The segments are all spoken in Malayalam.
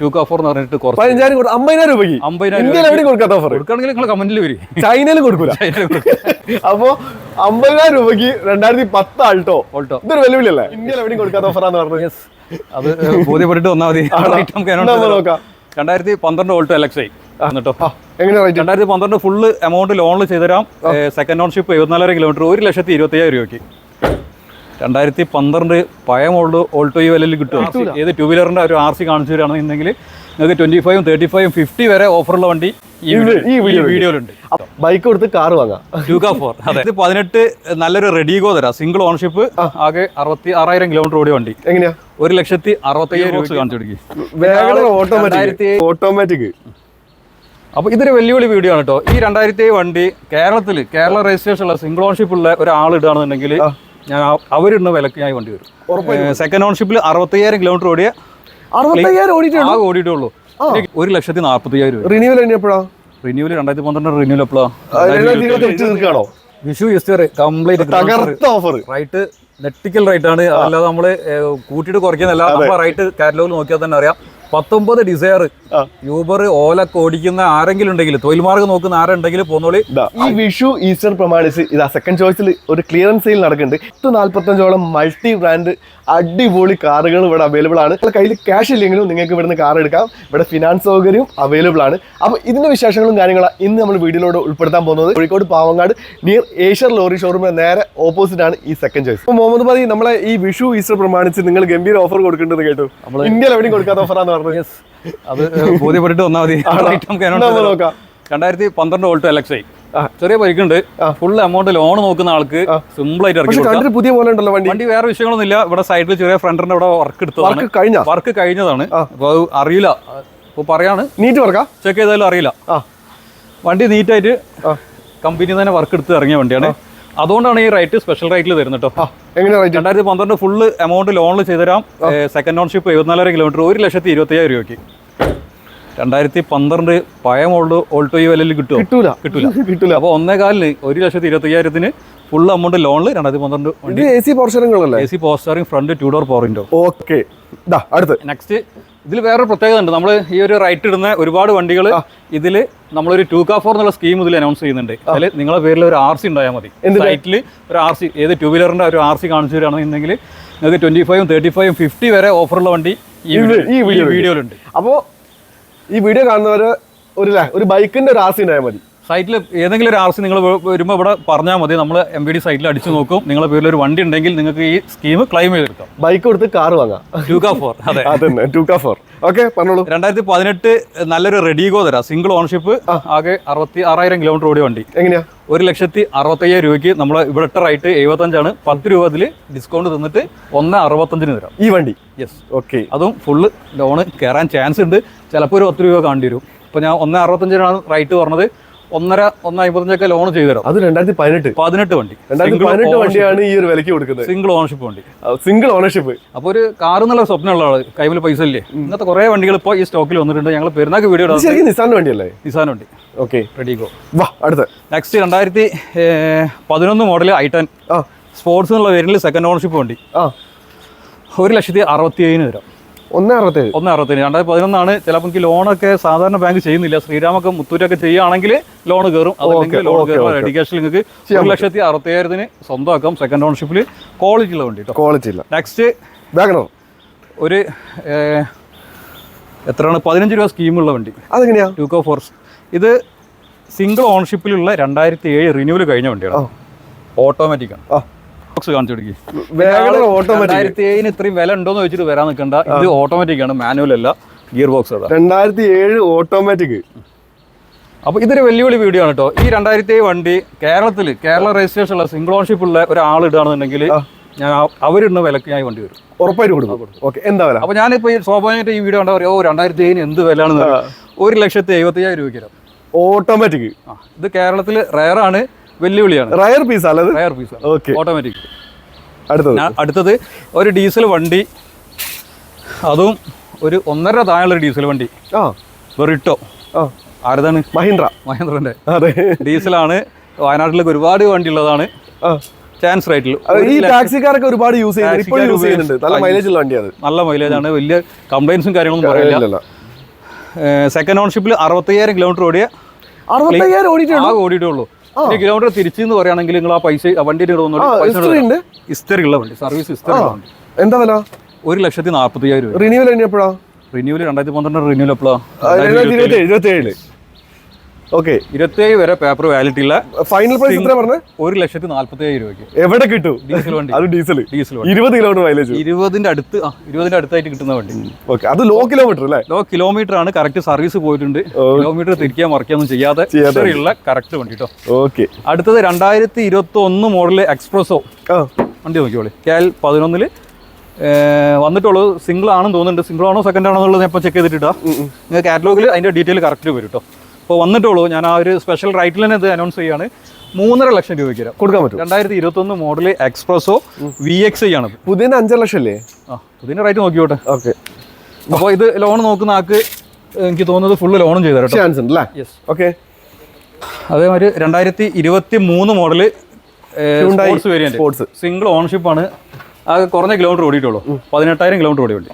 ടു കാ ഫോർ എന്ന് പറഞ്ഞിട്ട് കുറച്ച് പതിനഞ്ചായിരം കൊടു- അമ്പതിനായിരം രൂപയ്ക്ക്. അമ്പതിനായിരം ഇന്ത്യയിൽ എവിടെയും കൊടുക്കാത്ത ഓഫർ കൊടുക്കുകയാണെങ്കിൽ നിങ്ങൾ കമന്റിൽ വരും. ചൈനയിലും കൊടുക്കൂല. അപ്പോ അമ്പതിനായിരം രൂപയ്ക്ക് രണ്ടായിരത്തി പത്ത് ആൾട്ടോ. ഓൾട്ടോ ഇതൊരു വെല്ലുവിളിയല്ലേ? ഇന്ത്യയിൽ എവിടെയും കൊടുക്കാത്ത ഓഫറാന്ന് പറഞ്ഞു. അത് ബോധ്യപ്പെട്ടിട്ട് വന്നാൽ മതി. നോക്കാം. രണ്ടായിരത്തി പന്ത്രണ്ട് ഓൾട്ടോ റേറ്റ്? രണ്ടായിരത്തി പന്ത്രണ്ട് ഫുള്ള് എമൗണ്ട് ലോണിൽ ചെയ്തുതരാം. സെക്കൻഡ് ഓൺഷിപ്പ് എഴുപത്തിനാലര കിലോമീറ്റർ ഒരു ലക്ഷത്തി ഇരുപത്തിയായിരം രൂപയ്ക്ക്. രണ്ടായിരത്തി പന്ത്രണ്ട് പഴയ മോഡൽ ഓൾട്ടോ ഈ വിലയിൽ കിട്ടും. ഏത് ടൂ വീലറിന്റെ ഒരു ആർ സി കാണിച്ചു തരാണെന്നുണ്ടെങ്കിൽ നിങ്ങൾക്ക് ട്വന്റി ഫൈവും തേർട്ടി ഫൈവും ഫിഫ്റ്റി വരെ ഓഫറുള്ള വണ്ടി ഈ വീഡിയോയിലുണ്ട് ബൈക്ക് കൊടുത്ത് കാർ വാങ്ങാം. ടൂക ഫോർ അതായത് പതിനെട്ട് നല്ലൊരു റെഡിഗോ തരാം. സിംഗിൾ ഓണർഷിപ്പ് ആകെ അറുപത്തി ആറായിരം കിലോമീറ്റർ ഓടിയ വണ്ടി. എങ്ങനെയാ? ഒരു ലക്ഷത്തി അറുപത്തയ്യായിരം രൂപ കാണിച്ചു കൊടുക്കി. ഓട്ടോമാറ്റിക് രണ്ടായിരത്തി- ഓട്ടോമാറ്റിക് അപ്പൊ ഇതൊരു വെല്ലുവിളി വീഡിയോ ആണ് കേട്ടോ ഈ രണ്ടായിരത്തി വണ്ടി കേരളത്തിൽ കേരള രജിസ്ട്രേഷൻ ഉള്ള സിംഗിൾ ഓൺഷിപ്പ് ഉള്ള ഒരാൾ ഇടുകയാണെന്നുണ്ടെങ്കിൽ ഞാൻ അവരിടുന്ന വിലക്ക് ഞാൻ വണ്ടി വരും. സെക്കൻഡ് ഓൺഷിപ്പിൽ അറുപത്തയ്യായിരം കിലോമീറ്റർ ഓടിയ അറുപത്തയ്യായിരം ഓടിയിട്ടുണ്ട് ആകെ ഓടിയിട്ടേ ഉള്ളൂ ഒരു ലക്ഷത്തി നാൽപ്പത്തയ്യായിരം റിന്യൂവൽ കഴിഞ്ഞപ്പോഴാ റിന്യൂവൽ രണ്ടായിരത്തി പന്ത്രണ്ട് റിന്യൂവൽ എപ്പോഴാ? രണ്ടായിരത്തി ഇരുപത്തി തീർക്കാണോ വിഷു കംപ്ലീറ്റ് തകർത്ത ഓഫർ റൈറ്റ് നെറ്റിക്കൽ റൈറ്റ് ആണ്. അല്ലാതെ നമ്മൾ ഏഹ്, കൂട്ടിയിട്ട് കുറയ്ക്കുന്നില്ല റൈറ്റ് കാറ്റലോഗിൽ നോക്കിയാൽ തന്നെ അറിയാം. പത്തൊമ്പത് ഡിസയർ യൂബർ ഓല ഒക്കെ ഓടിക്കുന്ന ആരെങ്കിലും ഉണ്ടെങ്കിൽ തൊഴിൽ മാർഗം നോക്കുന്ന ആരുണ്ടെങ്കിൽ പോന്നോളി. ഈ വിഷു ഈസ്റ്റർ പ്രമാണിച്ച് ഇതാ സെക്കൻഡ് ചോയ്സിൽ ഒരു ക്ലിയറൻസ് സെയിൽ നടക്കുന്നുണ്ട്. പത്ത് നാല്പത്തഞ്ചോളം മൾട്ടി ബ്രാൻഡ് അടിപൊളി കാറുകൾ ഇവിടെ അവൈലബിൾ ആണ്. കയ്യിൽ ക്യാഷ് ഇല്ലെങ്കിലും നിങ്ങൾക്ക് ഇവിടുന്ന് കാർ എടുക്കാം. ഇവിടെ ഫിനാൻസ് സൗകര്യം അവൈലബിൾ ആണ്. അപ്പോൾ ഇതിന്റെ വിശേഷങ്ങളും കാര്യങ്ങളും ഇന്ന് നമ്മൾ വീഡിയോയിലൂടെ ഉൾപ്പെടുത്താൻ പോകുന്നത്. Kozhikode Pavangad near Eicher lorry ഷോറൂമിന് നേരെ ഓപ്പോസിറ്റ് ആണ് ഈ സെക്കൻഡ് ചോയ്സ് മുഹമ്മദ് മതി നമ്മളെ ഈ വിഷു ഈസ്റ്റർ പ്രമാണിച്ച് നിങ്ങൾ ഗംഭീര ഓഫർ കൊടുക്കേണ്ടത് കേട്ടു. ഇന്ത്യയിൽ എവിടെയും കൊടുക്കാത്ത ഓഫറാന്ന് പറഞ്ഞത് Yes. അത് ബോധ്യപ്പെട്ടിട്ട് വന്നാൽ മതി. നോക്കാം. രണ്ടായിരത്തി പന്ത്രണ്ട് വോൾട്ട് ആ. ചെറിയ പരിക്കുണ്ട്. ഫുൾ എമൗണ്ട് ലോൺ നോക്കുന്ന ആൾക്ക് സിമ്പിൾ ആയിട്ട് ഇറക്കി പുതിയ പോലെ ഉണ്ടല്ലോ വണ്ടി. വണ്ടി വേറെ വിഷയങ്ങളൊന്നും ഇല്ല ഇവിടെ സൈഡിൽ ചെറിയ ഫ്രണ്ടിന്റെ ഇവിടെ വർക്ക് എടുത്തതാണ്. വർക്ക് കഴിഞ്ഞ വർക്ക് കഴിഞ്ഞതാണ്. അപ്പോൾ അത് അറിയില്ല. അപ്പോൾ പറയാണ്. നീറ്റ് വർക്കാ ചെക്ക് ചെയ്താലും അറിയില്ല. വണ്ടി നീറ്റായിട്ട് കമ്പനി തന്നെ വർക്ക് എടുത്ത് ഇറങ്ങിയ വണ്ടിയാണ്. അതുകൊണ്ടാണ് ഈ റേറ്റ് സ്പെഷ്യൽ റേറ്റിൽ തരുന്നത് കേട്ടോ റേറ്റ് രണ്ടായിരത്തി പന്ത്രണ്ട് ഫുള്ള് എമൗണ്ട് ലോണിൽ ചെയ്തുതരാം. സെക്കൻഡ് ഓൺഷിപ്പ് എഴുപത്തിനാലര കിലോമീറ്റർ ഒരു ലക്ഷത്തി ഇരുപത്തയ്യായിരം രൂപയ്ക്ക്. രണ്ടായിരത്തി പന്ത്രണ്ട് പഴയ മോൾഡ് ഓൾട്ടോ ഈ വിലയിൽ കിട്ടും കിട്ടൂല. കിട്ടൂല. കിട്ടൂല. അപ്പോൾ ഒന്നേ കാലിന് ഒരു ലക്ഷത്തി ഇരുപത്തയ്യായിരത്തിന് ഫുൾ എമൗണ്ട് ലോണിൽ രണ്ടായിരത്തി പന്ത്രണ്ട് ഇത് എ സി പോർഷനുകളല്ലേ? എ സി പോസ്റ്ററിംഗ് ഫ്രണ്ട് ടു ഡോർ പോറിൻഡോ ഓക്കെ ഇതാ അടുത്ത്. നെക്സ്റ്റ് ഇതിൽ വേറൊരു പ്രത്യേകത ഉണ്ട്. നമ്മൾ ഈ ഒരു റൈറ്റ് ഇടുന്ന ഒരുപാട് വണ്ടികൾ ഇതിൽ നമ്മളൊരു ടു കാ ഫോർ എന്നുള്ള സ്കീം ഇതിൽ അനൗൺസ് ചെയ്യുന്നുണ്ട്. അതിൽ നിങ്ങളെ പേരിൽ ഒരു ആർ സി ഉണ്ടായാൽ മതി. റൈറ്റിൽ ഒരു ആർ സി ഏത് ടു വീലറിന്റെ ഒരു ആർ സി കാണിച്ചു തരികയാണെന്നുണ്ടെങ്കിൽ നിങ്ങൾക്ക് ട്വന്റി ഫൈവും തേർട്ടി ഫൈവും ഫിഫ്റ്റി വരെ ഓഫറുള്ള വണ്ടി ഈ ഈ വീഡിയോ- വീഡിയോയിലുണ്ട്. അപ്പോൾ ഈ വീഡിയോ കാണുന്നവർ ഒരു ഒരു ബൈക്കിന്റെ ഒരു ആസി ഉണ്ടായാൽ മതി. സൈറ്റിൽ ഏതെങ്കിലും ഒരു ആർ സി നിങ്ങൾ വരുമ്പോൾ ഇവിടെ പറഞ്ഞാൽ മതി. നമ്മൾ എം ബി ഡി സൈറ്റിൽ അടിച്ചു നോക്കും. നിങ്ങളെ പേരിൽ ഒരു വണ്ടി ഉണ്ടെങ്കിൽ നിങ്ങൾക്ക് ഈ സ്കീം ക്ലെയിം ചെയ്തെടുക്കാം. ബൈക്ക് കൊടുത്ത് കാർ വാങ്ങാം. ടു കാ ഫോർ അതെ. അതന്നെ. ടു കാ ഫോർ ഓക്കെ പറഞ്ഞോളൂ. രണ്ടായിരത്തി പതിനെട്ട് നല്ലൊരു റെഡിഗോ തരാം. സിംഗിൾ ഓണർഷിപ്പ് ആകെ അറുപത്തി ആറായിരം കിലോമീറ്റർ ഓടിയ വണ്ടി. എങ്ങനെയാ? ഒരു ലക്ഷത്തി അറുപത്തയ്യായിരം രൂപയ്ക്ക് നമ്മൾ ഇവിടുത്തെ റേറ്റ് എഴുപത്തഞ്ചാണ്. പത്ത് രൂപ അതിൽ ഡിസ്കൗണ്ട് തന്നിട്ട് ഒന്ന് അറുപത്തഞ്ചിന് തരാം. ഈ വണ്ടി? യെസ് ഓക്കെ അതും ഫുള്ള് ലോണ് കയറാൻ ചാൻസ് ഉണ്ട്. ചിലപ്പോൾ ഒരു പത്ത് രൂപ കാണേണ്ടി വരും. ഇപ്പോൾ ഞാൻ ഒന്ന് അറുപത്തഞ്ചിനാണ് റൈറ്റ് പറഞ്ഞത്. ഒന്നര ഒന്ന് അമ്പത്തഞ്ചൊക്കെ ലോൺ ചെയ്തു അത് രണ്ടായിരത്തി പതിനെട്ട് പതിനെട്ട് വണ്ടി. രണ്ടായിരത്തി പതിനെട്ട് വണ്ടിയാണ് ഈ ഒരു വിലക്ക് കൊടുക്കുന്നത്. സിംഗിൾ ഓണർഷിപ്പ് വണ്ടി. സിംഗിൾ ഓണർഷിപ്പ് അപ്പോൾ ഒരു കാർ എന്നുള്ള സ്വപ്നമുള്ള ആൾ കൈമിൽ പൈസ ഇല്ലേ? ഇന്നത്തെ കുറേ വണ്ടികൾ ഇപ്പോൾ ഈ സ്റ്റോക്കിൽ വന്നിട്ടുണ്ട്. ഞങ്ങൾ പെരുന്നാക്ക് വീഡിയോ നിസാന്റെ വണ്ടിയല്ലേ? നിസാൻ വണ്ടി. ഓക്കെ റെഡിഗോ വാ അടുത്ത. നെക്സ്റ്റ് രണ്ടായിരത്തി പതിനൊന്ന് മോഡൽ ഐ ടെൻ സ്പോർട്സ് എന്നുള്ള പേരിൽ സെക്കൻഡ് ഓണർഷിപ്പ് വണ്ടി. ഒരു ലക്ഷത്തി അറുപത്തി ഏഴിന് തരാം. ഒന്ന് അറുപത്തേഴ്. ഒന്ന് അറുപത്തേഴ്. രണ്ടായിരത്തി പതിനൊന്നാണ് ചിലപ്പോൾ എനിക്ക് ലോണൊക്കെ സാധാരണ ബാങ്ക് ചെയ്യുന്നില്ല. ശ്രീരാമൊക്കെ മുത്തൂറ്റൊക്കെ ചെയ്യുകയാണെങ്കിൽ ലോൺ കയറും. അതല്ലെങ്കിൽ ലോൺ കയറും എഡ്യൂക്കേഷൻ നിങ്ങൾക്ക് ഒരു ലക്ഷത്തി അറുപത്തയ്യായിരത്തിന് സ്വന്തമാക്കാം. സെക്കൻഡ് ഓണർഷിപ്പിൽ ക്വാളിറ്റി ഉള്ള വണ്ടി ക്വാളിറ്റി ഇല്ല. നെക്സ്റ്റ് വാഗണോ ഒരു എത്രയാണ്? പതിനഞ്ച് രൂപ സ്കീമുള്ള വണ്ടി. അതെങ്ങനെയാ? ടൂക്കോ ഫോർസ് ഇത് സിംഗിൾ ഓണർഷിപ്പിലുള്ള രണ്ടായിരത്തി ഏഴ് റിന്യൂവൽ കഴിഞ്ഞ വണ്ടിയാണ് ഓട്ടോമാറ്റിക്കാണ് ആ. ബോക്സ് കാണിച്ചു കൊടുക്കി. ഇത്രയും വില ഉണ്ടോന്ന് വെച്ചിട്ട് വരാൻ നിൽക്കണ്ട ഇത് ഓട്ടോമാറ്റിക് ആണ് മാനുവൽ അല്ല ഗിയർ ബോക്സ് രണ്ടായിരത്തി ഏഴ് ഓട്ടോമാറ്റിക് അപ്പോൾ ഇതൊരു വെല്ലുവിളി വീഡിയോ ആണ് കേട്ടോ ഈ രണ്ടായിരത്തി ഏഴ് വണ്ടി കേരളത്തിൽ കേരള രജിസ്ട്രേഷൻ ഉള്ള സിംഗിൾ ഓൺഷിപ്പ് ഉള്ള ഒരാൾ ഇടുകയാണെന്നുണ്ടെങ്കിൽ ഞാൻ അവരിടുന്ന വിലക്ക് ഞാൻ വണ്ടി വരും. ഉറപ്പായിട്ട് കൊടുക്കും. ഓക്കെ എന്താ വില? അപ്പോൾ ഞാനിപ്പോൾ ഈ സ്വാഭാവികമായിട്ട് ഈ വീഡിയോ കണ്ടാൽ പറയും ഓ രണ്ടായിരത്തി ഏഴിന് എന്ത് വിലയാണെന്ന് ആണെന്ന് ഒരു ലക്ഷത്തി എഴുപത്തി അയ്യായിരം രൂപയ്ക്ക് ഓട്ടോമാറ്റിക് ഇത് കേരളത്തിൽ റയറാണ് വെല്ലുവിളിയാണ്. റയർ പീസ് അല്ലത് റയർ പീസ് ഓക്കെ ഓട്ടോമാറ്റിക് അടുത്തത്. അടുത്തത് ഒരു ഡീസൽ വണ്ടി. അതും ഒരു ഒന്നര താഴെയുള്ള ഡീസൽ വണ്ടി. ആ. വെറിട്ടോ. ആ. ആരതാണ്? മഹീന്ദ്ര. മഹീന്ദ്രന്റെ. അതെ. ഡീസലാണ്. വയനാട്ടിലേക്ക് ഒരുപാട് വണ്ടി ഉള്ളതാണ് ചാൻസ് റേറ്റിൽ ഈ ടാക്സിക്കാരൊക്കെ ഒരുപാട് യൂസ് ചെയ്യുന്നുണ്ട്. യൂസ് ചെയ്യുന്നുണ്ട്. നല്ല മൈലേജ് ഉള്ള വണ്ടിയാണ് നല്ല മൈലേജ് ആണ്. വലിയ കംപ്ലൈൻസും കാര്യങ്ങളൊന്നും പറയില്ല. ഇല്ല സെക്കൻഡ് ഓൺഷിപ്പിൽ അറുപത്തയ്യായിരം കിലോമീറ്റർ ഓടിയ അറുപത്തയ്യായിരം ഓടിയിട്ടുള്ളൂ. ഓടിയിട്ടേ കിലോമീറ്റർ തിരിച്ചു എന്ന് പറയുകയാണെങ്കിൽ നിങ്ങൾ ആ പൈസ വണ്ടി ഉണ്ട്. ഹിസ്റ്ററി ഉള്ള വണ്ടി സർവീസ് ഹിസ്റ്ററി വണ്ടി. എന്താ വില? ഒരു ലക്ഷത്തി നാൽപ്പത്തയ്യായിരം രൂപ. റിന്യൂവൽ റിന്യൂവൽ രണ്ടായിരത്തി പന്ത്രണ്ട് റിന്യൂവൽ എപ്പോഴാണ് ഇരുപത്തി ഏഴ് ഓക്കെ ഇരുപത്തിയേഴ് വരെ പേപ്പർ വാലിറ്റി ഇല്ല ഫൈനൽ പ്രൈസ് എത്ര പറഞ്ഞത് ഒരു ലക്ഷത്തി നാല്പത്തിയേഴ് രൂപയ്ക്ക്. എവിടെ കിട്ടും? ഡീസൽ വണ്ടി. അത് ഡീസൽ ഡീസൽ ഇരുപത് കിലോമീറ്റർ മൈലേജ് ഇരുപതിന്റെ അടുത്ത് ഇരുപതിന്റെ അടുത്തായിട്ട് കിട്ടുന്ന വണ്ടി. ഓക്കെ അത് ലോ കിലോമീറ്റർ അല്ലേ? ലോ കിലോമീറ്റർ ആണ്. കറക്റ്റ് സർവീസ് പോയിട്ടുണ്ട്. കിലോമീറ്റർ തിരിക്കാൻ മറിക്കൊന്നും ചെയ്യാതെ ഉള്ള കറക്റ്റ് വണ്ടി കേട്ടോ ഓക്കെ അടുത്തത് രണ്ടായിരത്തി ഇരുപത്തി ഒന്ന് മോഡൽ എക്സ്പ്രസോ വണ്ടി നോക്കിയോളൂ കെ എൽ പതിനൊന്നിൽ വന്നിട്ടുള്ളൂ. സിംഗിൾ ആണെന്ന് തോന്നുന്നുണ്ട്. സിംഗിൾ ആണോ സെക്കൻഡ് ആണോ എന്നുള്ളത് ഞാൻ ഇപ്പോൾ ചെക്ക് ചെയ്തിട്ടാ നിങ്ങൾ കാറ്റലോഗിൽ അതിന്റെ ഡീറ്റെയിൽ കറക്റ്റ് വരും കേട്ടോ അപ്പോൾ വന്നിട്ടുള്ളൂ. ഞാൻ ആ ഒരു സ്പെഷ്യൽ റൈറ്റിൽ തന്നെ ഇത് അനൗൺസ് ചെയ്യാണ്. മൂന്നര ലക്ഷം രൂപയ്ക്ക് തരാം. കൊടുക്കാൻ പറ്റും. രണ്ടായിരത്തി ഇരുപത്തി ഒന്ന് model Espresso V X I ആണത് പുതിയ അഞ്ചര ലക്ഷം അല്ലേ ആ പുതിയ റൈറ്റ് നോക്കിയോട്ടെ ഓക്കെ. അപ്പോൾ ഇത് ലോൺ നോക്കുന്ന ആൾക്ക് എനിക്ക് തോന്നുന്നത് ഫുള്ള് ലോണും ചെയ്തു തരാം ചാൻസ് ഉണ്ട് അല്ലേ യെസ് ഓക്കെ. അതേമാതിരി രണ്ടായിരത്തി ഇരുപത്തി മൂന്ന് model sports variant sports single ownership ആണ്. അത് കുറഞ്ഞ കിലോമീറ്റർ ഓടിയിട്ടുള്ളൂ. പതിനെട്ടായിരം കിലോമീറ്റർ ഓടി വേണ്ടി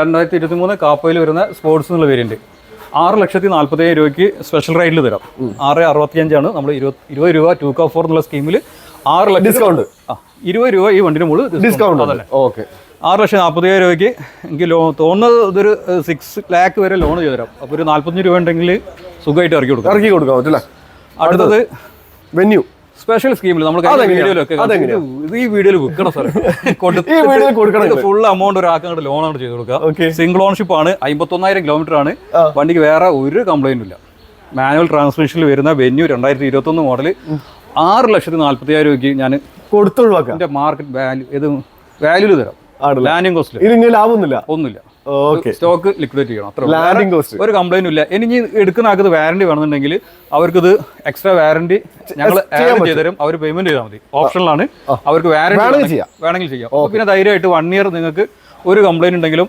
രണ്ടായിരത്തി ഇരുപത്തി മൂന്ന് കാപ്പയിൽ വരുന്ന സ്പോർട്സ് എന്നുള്ള വേരിയന്റ് ആറ് ലക്ഷത്തി നാൽപ്പത്തേഴ് രൂപയ്ക്ക് സ്പെഷ്യൽ റൈഡിൽ തരാം. ആറ് അറുപത്തിയഞ്ചാണ്. നമ്മൾ ഇരുപത് രൂപ ടു കാ ഫോർ എന്നുള്ള സ്കീമിൽ ആറ് ലക്ഷം ഡിസ്കൗണ്ട് ഇരുപത് രൂപ ഈ വണ്ടിന് മുകളിൽ ഡിസ്കൗണ്ട് അതല്ലേ. ഓക്കെ ആറ് ലക്ഷം നാൽപ്പത്തേഴ് രൂപയ്ക്ക് എനിക്ക് ലോ തോന്നുന്നത് ഇതൊരു സിക്സ് ലാക്ക് വരെ ലോൺ ചെയ്തു തരാം. അപ്പോൾ ഒരു നാൽപ്പത്തഞ്ച് രൂപ ഉണ്ടെങ്കിൽ സുഖമായിട്ട് ഇറക്കി കൊടുക്കാം. ഇറക്കി കൊടുക്കാം പറ്റില്ല അടുത്തത് വെന്യൂ സ്പെഷ്യൽ സ്കീമിൽ നമ്മൾ? വീഡിയോയിലൊക്കെ? ഈ വീഡിയോയിൽ വിൽക്കണം സാർ ഈ വീഡിയോയിൽ കൊടുക്കണം ഫുൾ എമൗണ്ട് ഒരാൾക്ക് ലോൺ ആണ് ചെയ്ത് കൊടുക്കുക. സിംഗിൾ ഓൺഷിപ്പ് ആണ്. അമ്പത്തൊന്നായിരം കിലോമീറ്റർ ആണ്. വണ്ടിക്ക് വേറെ ഒരു കംപ്ലൈന്റും ഇല്ല. മാനുവൽ ട്രാൻസ്മിഷനിൽ വരുന്ന വെന്യൂ രണ്ടായിരത്തി ഇരുപത്തൊന്ന് മോഡൽ ആറ് ലക്ഷത്തി നാല്പത്തിയായിരം രൂപയ്ക്ക് ഞാൻ കൊടുത്തൊഴിവാക്കാം എന്റെ മാർക്കറ്റ് വാല്യൂ ഇത് വാല്യൂൽ തരാം. ലാൻഡിങ് കോസ്റ്റ് ലാഭമൊന്നുമില്ല. ഒന്നുമില്ല. സ്റ്റോക്ക് ലിക്വിഡേറ്റ് ചെയ്യണം അത്ര കോസ്റ്റ് ഒരു കംപ്ലൈന്റ് ഇല്ല. ഇനി എടുക്കുന്ന ആൾക്ക് വാറണ്ടി വേണമെന്നുണ്ടെങ്കിൽ അവർക്കിത് എക്സ്ട്രാ വാറണ്ടി ഞങ്ങൾ ആഡ് ചെയ്ത് തരും. അവർ പേയ്മെന്റ് ചെയ്താൽ മതി. ഓപ്ഷനിലാണ് അവർക്ക് വാറണ്ടി ചെയ്യാം. വേണമെങ്കിൽ ചെയ്യാം. പിന്നെ ധൈര്യമായിട്ട് വൺ ഇയർ നിങ്ങൾക്ക് ഒരു കംപ്ലൈന്റ് ഉണ്ടെങ്കിലും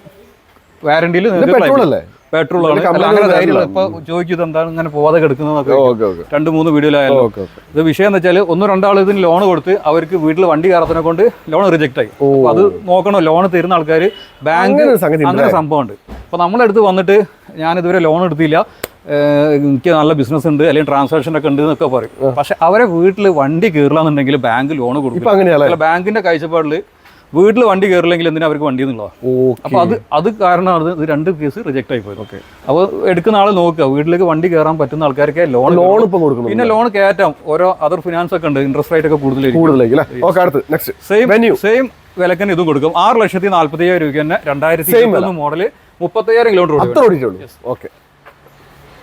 വാറണ്ടിയിൽ നിങ്ങൾക്ക് പെട്രോൾ complaint അങ്ങനെ ധൈര്യം ഇപ്പൊ ചോദിക്കും എന്താണ് ഇങ്ങനെ പോവാതെ ഓക്കെ രണ്ട് മൂന്ന് വീഡിയോയിലായാലും ഇത് വിഷയം എന്ന് വെച്ചാൽ ഒന്നോ രണ്ടാൾ ഇതിന് ലോൺ കൊടുത്ത് അവർക്ക് വീട്ടിൽ വണ്ടി കയറത്തിനെ കൊണ്ട് ലോൺ റിജക്ട് ആയി അത് നോക്കണം ലോൺ തരുന്ന ആൾക്കാർ ബാങ്ക് അങ്ങനെ സംഭവമുണ്ട്. അപ്പൊ നമ്മളെടുത്ത് വന്നിട്ട് ഞാൻ ഇതുവരെ ലോൺ എടുത്തില്ല. എനിക്ക് നല്ല ബിസിനസ് ഉണ്ട് അല്ലെങ്കിൽ ട്രാൻസാക്ഷൻ ഒക്കെ ഉണ്ട് എന്നൊക്കെ പറയും. പക്ഷെ അവരെ വീട്ടിൽ വണ്ടി കയറില്ലാന്നുണ്ടെങ്കിൽ ബാങ്ക് ലോൺ കൊടുക്കും. ബാങ്കിന്റെ കാഴ്ചപ്പാടിൽ വീട്ടിൽ വണ്ടി കയറില്ലെങ്കിൽ എന്തിനാ അവർക്ക് വണ്ടി എന്നുള്ളതാണ് അപ്പോൾ അത് അത് കാരണമാണ് ഇത് രണ്ട് കേസ് റിജക്ട് ആയി പോയത്. ഓക്കെ. അപ്പോൾ എടുക്കുന്ന ആൾ നോക്കുക. വീട്ടിലേക്ക് വണ്ടി കയറാൻ പറ്റുന്ന ആൾക്കാർക്ക് ലോൺ ലോൺ ഇപ്പം കൊടുക്കും പിന്നെ ലോൺ കയറ്റാം. ഓരോ അതർ ഫിനാൻസ് ഒക്കെ ഉണ്ട്. ഇൻട്രസ്റ്റ് റേറ്റ് ഒക്കെ കൂടുതലായിരിക്കും സെയിം. സെയിം വിലക്കന്നെ ഇതും കൊടുക്കും. ആറ് ലക്ഷത്തി നാല്പത്തി അയ്യായിരം രൂപയ്ക്ക് തന്നെ രണ്ടായിരത്തി മോഡൽ മുപ്പത്തയ്യായിരം കിലോമീറ്റർ ഓടിയിട്ടുള്ളൂ ഓക്കെ.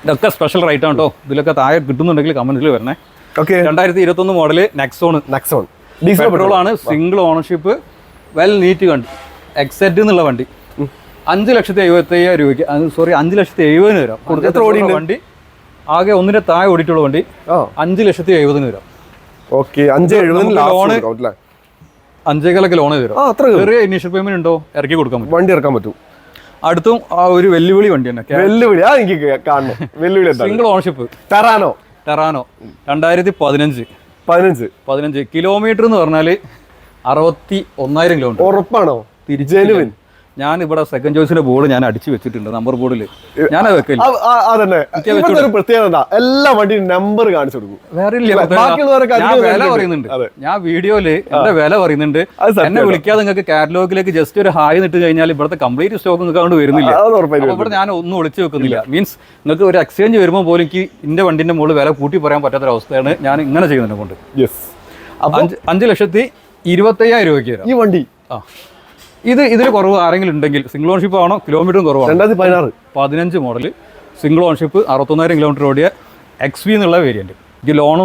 ഇതൊക്കെ സ്പെഷ്യൽ റൈറ്റ് ആണ് കേട്ടോ ഇതിലൊക്കെ താഴെ കിട്ടുന്നുണ്ടെങ്കിൽ കമന്റിൽ വരണേ. ഓക്കെ. രണ്ടായിരത്തി ഇരുപത്തൊന്ന് model Nexon Nexon diesel petrol ആണ്. സിംഗിൾ ഓണർഷിപ്പ് വെൽ നീറ്റ് വണ്ടി എക്സെറ്റ് എന്നുള്ള വണ്ടി. അഞ്ച് ലക്ഷത്തി എഴുപത്തി അയ്യായിരം രൂപയ്ക്ക് സോറി അഞ്ച് ലക്ഷത്തി എഴുപതിന് വരാം. എത്ര? വണ്ടി ആകെ ഒന്നിന്റെ താഴെ ഓടിയിട്ടുള്ള വണ്ടി. അഞ്ച് ലക്ഷത്തി എഴുപതിന് വരാം. ഓക്കെ അഞ്ച് എഴുപതിന് ലോണ് അഞ്ചേകാലൊക്കെ ലോൺ തരും. ചെറിയ ഇനീഷ്യൽ പേയ്മെന്റ് ഉണ്ടോ? ഇറക്കി കൊടുക്കാൻ പറ്റും. വണ്ടി ഇറക്കാൻ പറ്റും. അടുത്തും ആ ഒരു വെല്ലുവിളി വണ്ടി തന്നെ. വെല്ലുവിളി ആ എനിക്ക് കാണണം. വെല്ലുവിളി സിംഗിൾ ഓണർഷിപ്പ് ടെറാനോ ടെറാനോ രണ്ടായിരത്തി പതിനഞ്ച്. പതിനഞ്ച്. പതിനഞ്ച്. കിലോമീറ്റർ എന്ന് പറഞ്ഞാൽ അറുപത്തി ഒന്നായിരം കിലോമീറ്റർ ഉറപ്പാണോ ജെനുവിൻ. ഞാൻ ഇവിടെ സെക്കൻഡ് ചോയ്സിന്റെ ബോർഡ് ഞാൻ അടിച്ചു വെച്ചിട്ടുണ്ട് നമ്പർ ബോർഡിൽ ഞാൻ അതന്നെ. പ്രത്യേകത എല്ലാ വണ്ടിയും നമ്പർ കാണിച്ചു കൊടുക്കും. വില പറയുന്നുണ്ട്. ഞാൻ വീഡിയോയിൽ എന്റെ വില പറയുന്നുണ്ട്. എന്നെ വിളിക്കാതെ നിങ്ങൾക്ക് കാറ്റലോഗിലേക്ക് ജസ്റ്റ് ഒരു ഹായ് നിട്ട് കഴിഞ്ഞാൽ ഇവിടുത്തെ കംപ്ലീറ്റ് സ്റ്റോക്ക് നിങ്ങൾക്ക് അതുകൊണ്ട് വരുന്നില്ല. ഇവിടെ ഞാൻ ഒന്നും ഒളിച്ചു വെക്കുന്നില്ല. മീൻസ് നിങ്ങൾക്ക് ഒരു എക്സ്ചേഞ്ച് വരുമ്പോൾ പോലും എനിക്ക് ഇന്റെ വണ്ടിന്റെ മുകളിൽ വില കൂട്ടി പറയാൻ പറ്റാത്ത അവസ്ഥയാണ് ഞാൻ ഇങ്ങനെ ചെയ്യുന്നതിനെ കൊണ്ട്. അഞ്ച് ലക്ഷത്തി ഇരുപത്തയ്യായിരം രൂപയ്ക്ക് തരാം. ഈ വണ്ടി? ആ. ഇത് ഇതിൽ കുറവ് ആരെങ്കിലും ഉണ്ടെങ്കിൽ സിംഗിൾ ഓൺഷിപ്പ് ആണോ കിലോമീറ്ററും കുറവാണ്? രണ്ടായിരത്തി പതിനാറ്. പതിനഞ്ച് മോഡൽ സിംഗിൾ ഓൺഷിപ്പ് അറുപത്തൊന്നായിരം കിലോമീറ്റർ ഓടിയ എക്സ് വി എന്നുള്ള വേരിയന്റ് എനിക്ക് ലോണ്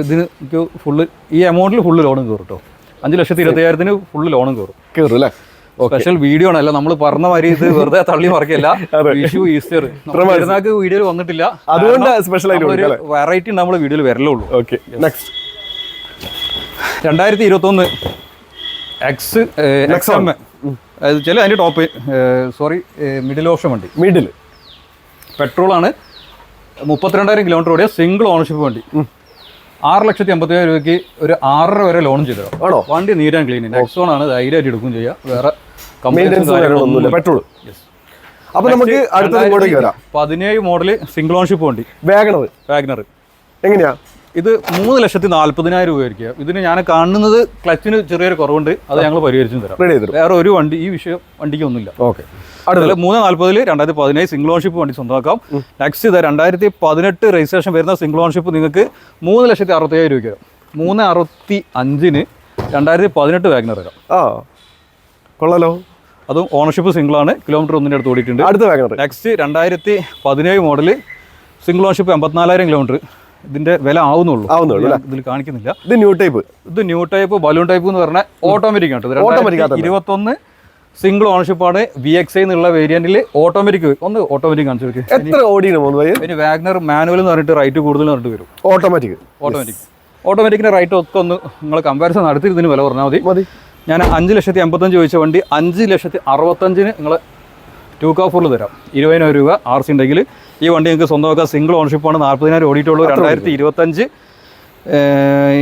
ഇതിന് എനിക്ക് ഫുള്ള് ഈ എമൗണ്ടിൽ ഫുള്ള് ലോണും കയറും കേട്ടോ അഞ്ച് ലക്ഷത്തി ഇരുപത്തയ്യായിരത്തിന് ഫുള്ള് ലോണും കയറും കയറും അല്ലേ സ്പെഷ്യൽ വീഡിയോ ആണ് അല്ല നമ്മൾ പറഞ്ഞ മാതിരി ഇത് വെറുതെ തള്ളി മറിക്കല്ല. വിഷു ഈസ്റ്റർ പെരുന്നാൾക്ക് വീഡിയോയിൽ വന്നിട്ടില്ല. അതുകൊണ്ട് സ്പെഷ്യൽ വെറൈറ്റി നമ്മൾ വീഡിയോയിൽ വരലുള്ളൂ. ഓക്കെ. നെക്സ്റ്റ് രണ്ടായിരത്തി ഇരുപത്തൊന്ന് എക്സ് എക്സ് എം അത് ചില അതിന്റെ ടോപ്പ് സോറി മിഡിൽ ഓപ്ഷൻ വണ്ടി. മിഡിൽ പെട്രോളാണ് മുപ്പത്തിരണ്ടായിരം കിലോമീറ്റർ ഓടിയ സിംഗിൾ ഓണർഷിപ്പ് വണ്ടി. ആറ് ലക്ഷത്തി അമ്പത്തിയായിരം രൂപയ്ക്ക് ഒരു ആറര വരെ ലോൺ ചെയ്തു ആണോ? വണ്ടി നീരാൻ ക്ലീൻ നെക്സോൺ ആണ് ധൈര്യമായിട്ട് എടുക്കും ചെയ്യുക വേറെ പെട്രോൾ. അപ്പൊ നമുക്ക് അടുത്ത പതിനേഴ് മോഡൽ സിംഗിൾ ഓൺഷിപ്പ് വണ്ടി. വാഗണർ വാഗ്നർ എങ്ങനെയാ? ഇത് മൂന്ന് ലക്ഷത്തി നാല്പതിനായിരം രൂപ ആയിരിക്കും ഇതിന് ഞാൻ കാണുന്നത് ക്ലച്ചിന് ചെറിയൊരു കുറവുണ്ട്. അത് ഞങ്ങൾ പരിഹരിച്ചു തരാം. റെഡി വേറെ ഒരു വണ്ടി ഈ വിഷയം വണ്ടിക്ക് ഒന്നുമില്ല. ഓക്കെ അടുത്തത്. മൂന്ന് നാല്പതിൽ രണ്ടായിരത്തി പതിനേഴ് സിംഗിൾ ഓൺഷിപ്പ് വണ്ടി സ്വന്തമാക്കാം. നെക്സ്റ്റ് ഇത് രണ്ടായിരത്തി പതിനെട്ട് രജിസ്ട്രേഷൻ വരുന്ന സിംഗിൾ ഓൺഷിപ്പ് നിങ്ങൾക്ക് മൂന്ന് ലക്ഷത്തി അറുപത്തയ്യായിരം രൂപയ്ക്ക് വരാം മൂന്ന് അറുപത്തി അഞ്ചിന് രണ്ടായിരത്തി പതിനെട്ട് വാഗ്നർ വരാം ആ. കൊള്ളാലോ. അതും ഓണർഷിപ്പ് സിംഗിളാണ് കിലോമീറ്റർ ഒന്നിന്റെ അടുത്ത് ഓടിയിട്ടുണ്ട്. അടുത്ത വാഗ്നർ നെക്സ്റ്റ് രണ്ടായിരത്തി പതിനേഴ് മോഡൽ സിംഗിൾ ഓൺഷിപ്പ് എൺപത്തിനാലായിരം കിലോമീറ്റർ ഇതിന്റെ വില ആവുന്നുള്ളൂ. ആവുന്നുള്ളൂ ഇതിൽ കാണിക്കുന്നില്ല. ഇത് ന്യൂ ടൈപ്പ് ഇത് ന്യൂ ടൈപ്പ് ബലൂൺ ടൈപ്പ് എന്ന് പറഞ്ഞാൽ ഓട്ടോമാറ്റിക് ആണ് ഓട്ടോമാറ്റിക് ഇരുപത്തൊന്ന് സിംഗിൾ ഓണർഷിപ്പ് ആണ് വി എക്സ് എന്നുള്ള വേരിയന്റിൽ ഓട്ടോമാറ്റിക് ഒന്ന് ഓട്ടോമാറ്റിക് കാണിച്ചു എത്ര ഓടിയാണ് ഇനി വാഗ്നർ മാനുവൽ എന്ന് പറഞ്ഞിട്ട് റൈറ്റ് കൂടുതൽ പറഞ്ഞിട്ട് വരും. ഓട്ടോമാറ്റിക് ഓട്ടോമാറ്റിക് ഓട്ടോമാറ്റിക്കിന്റെ റൈറ്റ് ഒക്കെ ഒന്ന് നിങ്ങൾ കമ്പാരിസൺ നടത്തി ഇതിന് വില പറഞ്ഞാൽ മതി. ഞാൻ അഞ്ച് ലക്ഷത്തി എൺപത്തഞ്ച് ചോദിച്ച വണ്ടി അഞ്ച് ലക്ഷത്തി അറുപത്തഞ്ചിന് നിങ്ങൾ ടൂ കാഫോറിൽ തരാം. ഇരുപതിനായിരം രൂപ ആർ സി ഉണ്ടെങ്കിൽ ഈ വണ്ടി നിങ്ങൾക്ക് സ്വന്തമാക്കാം സിംഗിൾ ഓണർഷിപ്പാണ് നാൽപ്പതിനായിരം ഓടിയിട്ടുള്ളൂ. രണ്ടായിരത്തി ഇരുപത്തഞ്ച്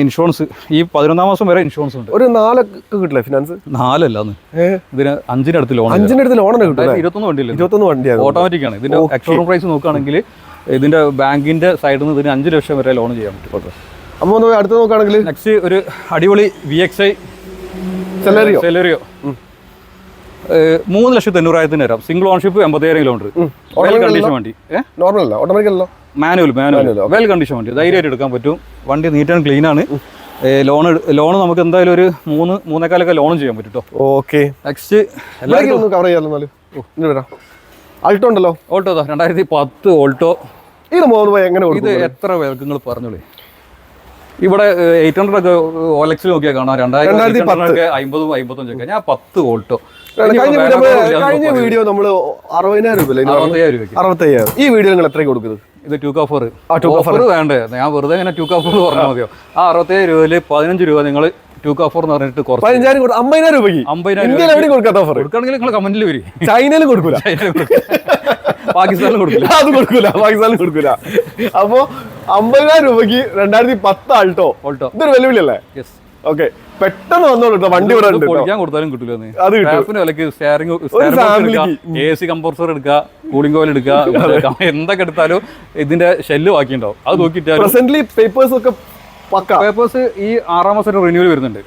ഇൻഷുറൻസ് ഈ പതിനൊന്നാം മാസം വരെ ഇൻഷുറൻസ് ഉണ്ട്. ഒരു നാലൊക്കെ കിട്ടില്ല ഫിനാൻസ് നാലല്ല ഇതിന് അഞ്ചിനടുത്ത് ലോൺ അഞ്ചിന്റെ അടുത്ത് ലോൺ കിട്ടും ഇരുപത്തൊന്ന് വണ്ടിയില്ല ഇരുപത്തൊന്ന് വണ്ടിയാണ് ഓട്ടോമാറ്റിക് ആണ്. ഇതിന്റെ എക്സ്ട്രോൺ പ്രൈസ് നോക്കുകയാണെങ്കിൽ ഇതിന്റെ ബാങ്കിന്റെ സൈഡിൽ നിന്ന് ഇതിന് അഞ്ച് ലക്ഷം വരെ ലോൺ ചെയ്യാൻ പറ്റും. അപ്പോൾ അടുത്ത് നോക്കുകയാണെങ്കിൽ നെക്സ്റ്റ് ഒരു അടിപൊളി V X I Celerio Celerio മൂന്ന് ലക്ഷത്തി തൊണ്ണൂറായിരത്തിന് തരാം സിംഗിൾ ഓൺഷിപ്പ് എൺപത്തിയായിരം കിലോമീറ്റർ വെൽ കണ്ടീഷൻ വണ്ടി. നോർമൽ അല്ല? Automatic manual manual well condition വണ്ടി. ധൈര്യമായിട്ട് എടുക്കാൻ പറ്റും. വണ്ടി നീറ്റ് ആൻഡ് ക്ലീൻ ആണ്. ലോൺ ലോൺ നമുക്ക് എന്തായാലും ഒരു മൂന്ന് മൂന്നേക്കാലൊക്കെ ലോണും ചെയ്യാൻ പറ്റും കേട്ടോ ഓക്കെ നെക്സ്റ്റ് എല്ലാവർക്കും കവർ ചെയ്യാമല്ലോ എന്നാലും? ഇനി വരാം. ഉണ്ടല്ലോ? ഓൾട്ടോ രണ്ടായിരത്തി പത്ത് ഓൾട്ടോ ഇത് മൂന്ന് എങ്ങനെ ഇത് എത്ര പേർക്ക് നിങ്ങൾ പറഞ്ഞോളേ? ഇവിടെ എയ്റ്റ് ഹൺഡ്രഡ് ഒക്കെ ഓലക്സിൽ നോക്കിയാൽ കാണാം. രണ്ടായിരത്തി അമ്പതും അമ്പത്തഞ്ചൊക്കെ. ഞാൻ പത്ത് ഓൾട്ടോ കഴിഞ്ഞ വീഡിയോ കഴിഞ്ഞ വീഡിയോ നമ്മൾ അറുപതിനായിരം രൂപ അറുപത്തയ്യായിരം ഈ വീഡിയോ നിങ്ങൾ എത്ര കൊടുക്കുന്നത്? ഇത് ടു കാ ഫോർ ആ, two ഓഫർ വേണ്ടേ? ഞാൻ വെറുതെ ഇങ്ങനെ ടു കാ ഫോർ പറഞ്ഞാൽ മതിയോ? ആ അറുപത്തേഴ് രൂപയിൽ പതിനഞ്ച് രൂപ നിങ്ങൾ ടു കാ ഫോർ എന്ന് പറഞ്ഞിട്ട് കുറച്ച് പതിനഞ്ചായിരം കൊടുക്കും അമ്പതിനായിരം രൂപയ്ക്ക്. അമ്പതിനായിരം ഇന്ത്യയിൽ എവിടെയും കൊടുക്കാത്ത ഓഫർ കൊടുക്കണമെങ്കിൽ നിങ്ങൾ കമന്റിൽ വരും. ചൈനയിലും കൊടുക്കൂല. പാകിസ്ഥാനിൽ കൊടുക്കില്ല അത് കൊടുക്കൂല പാകിസ്ഥാനിൽ കൊടുക്കൂല. അപ്പോ അമ്പതിനായിരം രൂപയ്ക്ക് രണ്ടായിരത്തി പത്ത് ആൾട്ടോ? ഓൾട്ടോ ഇതൊരു വെല്ലുവിളിയല്ലേ? Yes okay. പെട്ടെന്ന് വന്നോളൂ കേട്ടോ. വണ്ടി ഇവിടെ പൊളിക്കാൻ കൊടുത്താലും കിട്ടില്ല അത് കിട്ടും. എ സി കമ്പോസർ എടുക്കുക കൂളിംഗ് ഓയിൽ എടുക്കുക എന്തൊക്കെ എടുത്താലും ഇതിന്റെ ഷെല്ല് ബാക്കിയുണ്ടാവും. അത് പ്രസന്റ്ലി പേപ്പേഴ്സ് ഒക്കെ പേപ്പേഴ്സ് ഈ ആറാം മാസം റിന്യൂവൽ വരുന്നുണ്ട്.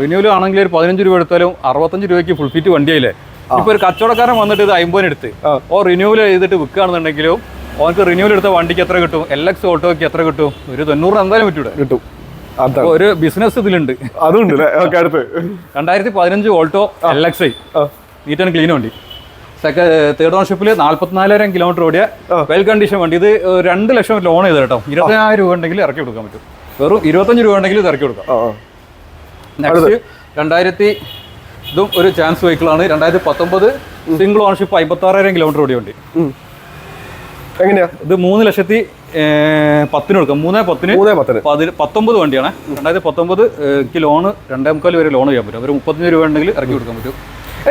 റിന്യൂവൽ ആണെങ്കിൽ ഒരു പതിനഞ്ച് രൂപ എടുത്താലും അറുപത്തഞ്ച് രൂപയ്ക്ക് ഫുൾ ഫിറ്റ് വണ്ടിയായില്ലേ ഇപ്പൊ ഒരു കച്ചവടക്കാരൻ വന്നിട്ട് ഇത് അമ്പതിന് എടുത്ത്. ഓ റിന്യൂവൽ ചെയ്തിട്ട് വിൽക്കുകയാണെന്നുണ്ടെങ്കിലും ഓനക്ക് റിന്യൂവൽ എടുത്ത വണ്ടിക്ക് എത്ര കിട്ടും? എൽ എക്സ് ഓട്ടോയ്ക്ക് എത്ര കിട്ടും? ഒരു തൊണ്ണൂറ് എന്തായാലും പറ്റൂടെ? കിട്ടും. ഒരു ബിസിനസ് ഇതിലുണ്ട്. അതുണ്ട് അടുത്ത്. രണ്ടായിരത്തി പതിനഞ്ച് Alto L X I neat and clean വണ്ടി. സെക്കൻഡ് തേർഡ് ഓൺഷിപ്പിൽ നാല്പത്തിനാലായിരം കിലോമീറ്റർ ഓടിയ വെൽ കണ്ടീഷൻ വണ്ടി. ഇത് രണ്ട് ലക്ഷം ലോൺ ചെയ്ത് കേട്ടോ. ഇരുപതിനായിരം രൂപ ഉണ്ടെങ്കിൽ ഇറക്കി കൊടുക്കാൻ പറ്റും. വെറും ഇരുപത്തഞ്ച് രൂപ ഉണ്ടെങ്കിൽ ഇത് ഇറക്കി കൊടുക്കാം. നെക്സ്റ്റ് രണ്ടായിരത്തി ഇതും ഒരു ചാൻസ് വെഹിക്കിളാണ് രണ്ടായിരത്തി പത്തൊമ്പത് സിംഗിൾ ഓൺഷിപ്പ് അമ്പത്താറായിരം കിലോമീറ്റർ ഓടിയ വണ്ടി. എങ്ങനെയാ? ഇത് മൂന്ന് ലക്ഷത്തി പത്തിന് കൊടുക്കാം. മൂന്നേ പത്തിന് മൂന്നേ പത്തിന്. പതി പത്തൊമ്പത് വണ്ടിയാണ്. രണ്ടായിരത്തി പത്തൊമ്പത് എനിക്ക് ലോണ് രണ്ടേ മുക്കാൽ വരെ ലോൺ ചെയ്യാൻ പറ്റും. ഒരു മുപ്പത്തഞ്ച് രൂപ ഉണ്ടെങ്കിൽ ഇറക്കി കൊടുക്കാൻ പറ്റും.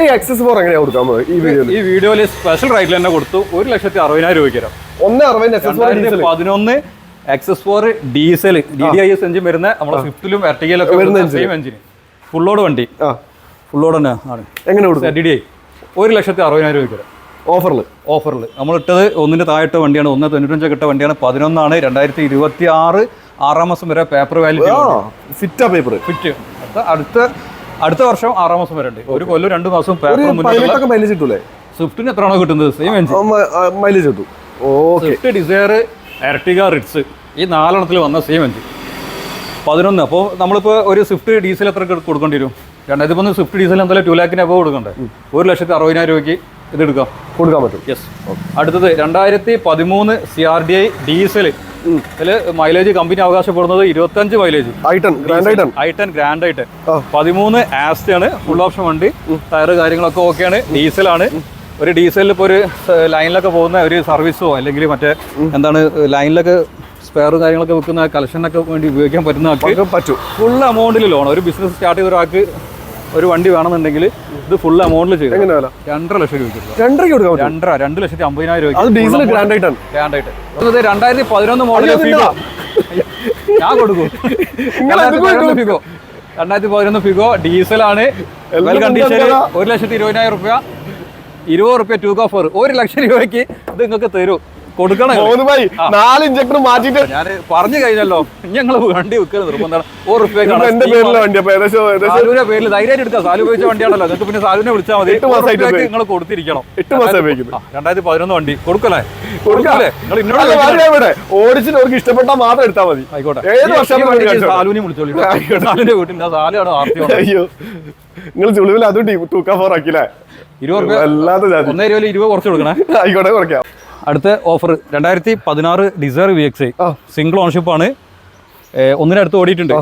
ഈ എക്സസ് ഫോർ എങ്ങനെയാ കൊടുക്കാൻ ഈ വീഡിയോയിൽ ഈ വീഡിയോയിൽ സ്പെഷ്യൽ റൈറ്റിൽ തന്നെ കൊടുത്തു. ഒരു ലക്ഷത്തി അറുപതിനായിരം രൂപയ്ക്ക് തരാം. ഒന്ന് അറുപതിനായിരത്തി പതിനൊന്ന് എക്സസ് four diesel D D I S engine വരുന്ന നമ്മുടെ സ്വിഫ്റ്റിലും എർട്ടിക്കയിലൊക്കെ വരുന്ന സെയിം എഞ്ചിൻ ഫുള്ളോട് വണ്ടി. ഫുള്ളോട് തന്നെ ആണ്. എങ്ങനെ കൊടുക്കും? ഡി ഡി ഐ ഒരു ലക്ഷത്തി അറുപതിനായിരം രൂപയ്ക്ക് തരാം. ഓഫറിൽ. ഓഫറിൽ. നമ്മൾ ഇട്ടത് ഒന്നിന്റെ താഴെട്ട വണ്ടിയാണ് ഒന്ന് തൊണ്ണൂറ്റഞ്ചൊക്കെ ഇട്ട വണ്ടിയാണ്. പതിനൊന്നാണ് രണ്ടായിരത്തി ഇരുപത്തി ആറ് ആറാം മാസം വരെ പേപ്പർ വാലിറ്റി ആ പേപ്പർ ഫിറ്റ് അടുത്ത അടുത്ത അടുത്ത വർഷം ആറാം മാസം വരെ ഉണ്ട്. ഒരു കൊല്ലം രണ്ട് മാസം പേപ്പർ മൈലേജ് കിട്ടൂലേ? സ്വിഫ്റ്റിന് എത്രയാണോ കിട്ടുന്നത്? സെയിം മൈലേജ് കിട്ടും. സ്വിഫ്റ്റ് ഡിസയർ എർട്ടിക റിറ്റ്സ് ഈ നാലെണ്ണത്തിൽ വന്ന സെയിം എഞ്ചിൻ പതിനൊന്ന്. അപ്പോൾ നമ്മളിപ്പോൾ ഒരു സ്വിഫ്റ്റ് ഡീസൽ എത്ര കൊടു- കൊടുക്കേണ്ടി വരും? രണ്ടായിരത്തി പതിനൊന്ന് സ്വിഫ്റ്റ് ഡീസൽ എന്തായാലും ടു ലാക്കിന് അബവ് കൊടുക്കണ്ടേ? ഒരു ലക്ഷത്തി അറുപതിനായിരം രൂപയ്ക്ക് ഇത് എടുക്കാം കൊടുക്കാൻ പറ്റും. യെസ് അടുത്തത് രണ്ടായിരത്തി പതിമൂന്ന് C R D I diesel ഇതിൽ മൈലേജ് കമ്പനി അവകാശപ്പെടുന്നത് ഇരുപത്തഞ്ച് മൈലേജ് ഐട്ടൺ ഗ്രാൻഡ് ഐട്ടൺ. പതിമൂന്ന് ആസ്റ്റ് ആണ് ഫുൾ ഓപ്ഷൻ വണ്ടി. ടയർ കാര്യങ്ങളൊക്കെ ഓക്കെയാണ് ഡീസലാണ് ഒരു ഡീസലിൽ ഇപ്പോൾ ഒരു ലൈനിലൊക്കെ പോകുന്ന ഒരു സർവീസോ അല്ലെങ്കിൽ മറ്റേ എന്താണ് ലൈനിലൊക്കെ സ്പെയർ കാര്യങ്ങളൊക്കെ വെക്കുന്ന കളക്ഷനൊക്കെ വേണ്ടി ഉപയോഗിക്കാൻ പറ്റുന്ന പറ്റും. ഫുൾ എമൗണ്ടിൽ ലോൺ ഒരു ബിസിനസ് സ്റ്റാർട്ട് ചെയ്ത ഒരാൾക്ക് ഒരു വണ്ടി വേണമെന്നുണ്ടെങ്കിൽ ഇത് ഫുൾ എമൗണ്ടിൽ ചെയ്തു എങ്ങനെ വില? രണ്ടര ലക്ഷം രൂപ രണ്ടര രണ്ടരയ്ക്ക് കൊടുക്കാൻ രണ്ടര രണ്ട് ലക്ഷത്തി അമ്പതിനായിരം അത് രൂപ ഡീസൽ ഗ്രാൻഡ് ഐട്ടൺ ഗ്രാൻഡ് ആയിട്ട് രണ്ടായിരത്തി പതിനൊന്ന് മോഡൽ? ഞാൻ കൊടുക്കും. അത് ഫിഗോ രണ്ടായിരത്തി പതിനൊന്ന് ഫിഗോ ഡീസലാണ് വെൽ കണ്ടീഷൻ ഒരു ലക്ഷത്തി ഇരുപതിനായിരം രൂപ ഇരുപത് റുപ്യ ടൂ കോഫർ ഒരു ലക്ഷം രൂപയ്ക്ക് ഇത് നിങ്ങൾക്ക് തരൂ. കൊടുക്കണം. ഭായി നാല് ഇഞ്ചക്ടർ മാറ്റിട്ട് ഞാൻ പറഞ്ഞു കഴിഞ്ഞല്ലോ ഞങ്ങൾ വണ്ടി വിൽക്കുന്നത് നിർബന്ധമാണ്. ഒരു ഇപ്പൊ എന്റെ പേരിലെ വണ്ടി സാലുവിന്റെ പേരിൽ ധൈര്യമായിട്ട് എടുക്കാം. സാലു ഉപയോഗിച്ച വണ്ടിയാണല്ലോ. നിങ്ങൾക്ക് പിന്നെ സാലുവിനെ വിളിച്ചാൽ മതി. എട്ട് മാസമായിട്ട്. നിങ്ങൾ കൊടുത്തിരിക്കണം. എട്ട് മാസം രണ്ടായിരത്തി പതിനൊന്ന് വണ്ടി. കൊടുക്കല്ലേ? കൊടുക്കാം. കൊടുക്കല്ലേ? നിങ്ങൾ ഇന്നോട് ഓടിച്ചിട്ട് അവർക്ക് ഇഷ്ടപ്പെട്ടാൽ മാത്രം എടുത്താൽ മതി. ആയിക്കോട്ടെ. ഏത് വർഷം. സാലുവിനെ വിളിച്ചോളൂ. സാലുവിന്റെ വീട്ടിൽ സാലുവാണ് ആർത്തി നിങ്ങൾ ചുളിവിൽ അതും ടൂക്കാ ഫോർ ആക്കില്ലേ ഇരുപത് അല്ലാതെ ഇരുപത് കുറച്ച് കൊടുക്കണേ. ആയിക്കോട്ടെ കുറയ്ക്കാം. അടുത്ത ഓഫർ രണ്ടായിരത്തി പതിനാറ് Dzire V X I single ownership ആണ്. ഏ, ഒന്നിനടുത്ത് ഓടിയിട്ടുണ്ട്.